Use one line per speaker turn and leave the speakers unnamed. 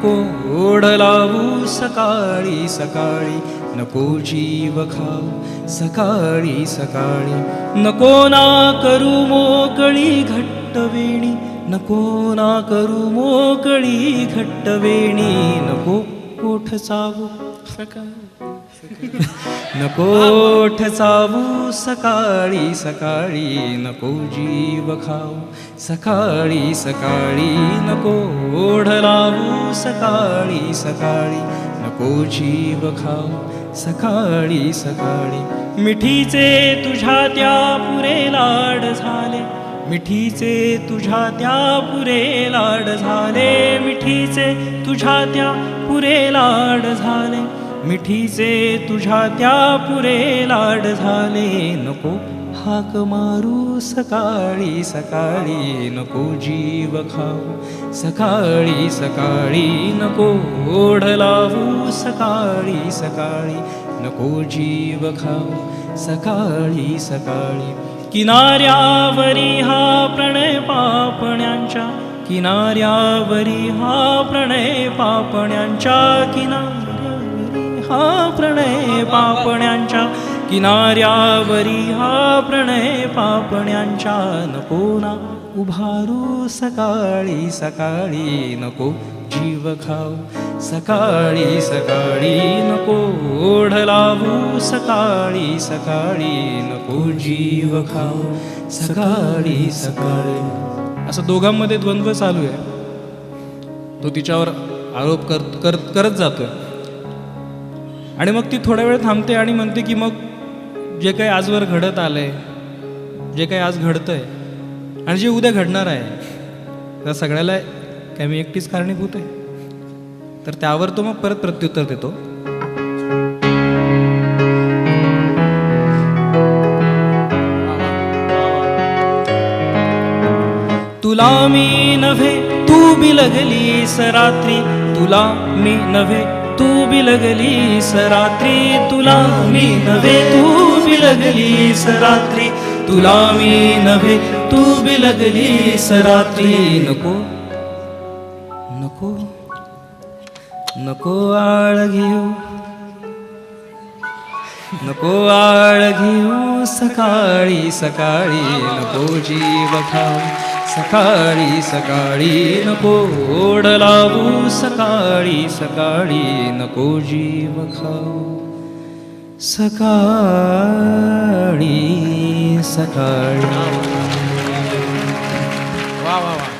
नको ओढ लावू सकाळी सकाळी. नको जीव खाऊ सकाळी सकाळी. नको ना करू मोकळी घट्ट वेणी नको ना करू मोकळी घट्ट वेणी नको ओठ चावू सकाळी नको ओठ चावू सकाळी सकाळी नको जीव खाऊ सकाळी सकाळी नको ओढ लावू सकाळी सकाळी नको जीव खाऊ सकाळी सकाळी. मिठीचे तुझ्या त्या पुरे लाड झाले मिठीचे तुझ्या त्या पुरे लाड झाले मिठीचे तुझ्या त्या पुरे लाड झाले. मिठीचे तुझ्या त्या पुरे लाड झाले नको. हाक मारू सकाळी सकाळी नको जीव खाऊ. सकाळी सकाळी नको ओढ लावू. सकाळी सकाळी नको जीव खाऊ. सकाळी सकाळी किनाऱ्यावरी हा प्रणय पापण्यांच्या किनाऱ्यावरी हा प्रणय पापण्यांच्या किनार हा प्रणय पापण्यांच्या किनाऱ्यावरी हा प्रणय पापण्यांच्या. नको ना उभारू सकाळी सकाळी नको जीव खाऊ सकाळी सकाळी नको ओढ लावू सकाळी सकाळी नको जीव खाऊ सकाळी सकाळी. असं दोघांमध्ये द्वंद्व चालू आहे. तो तिच्यावर आरोप कर करत करत जातोय. आणि मग ती थोडा वेळ थांबते आणि म्हणते की मग जे काही आजवर घडत आलंय जे काही आज घडतंय आणि जे उद्या घडणार आहे त्या सगळ्याला काय मी एकटीच कारणीभूत आहे. तर त्यावर तो मग परत प्रत्युत्तर देतो. तुला मी नव्हे तू बिलगलीस रात्री. तुला मी नव्हे तू बिलगली रात्री तुला मी नव्हे तू बिलगली रात्री तुला मी नव्हे तू बिलगली रात्री. नको नको नको आळ घेऊ नको आळ घेऊ सकाळी सकाळी नको जीव खाऊ सकाळी सकाळी नको ओढ लावू सकाळी सकाळी नको जीव खाऊ सकाळी सकाळी. वा वा वा.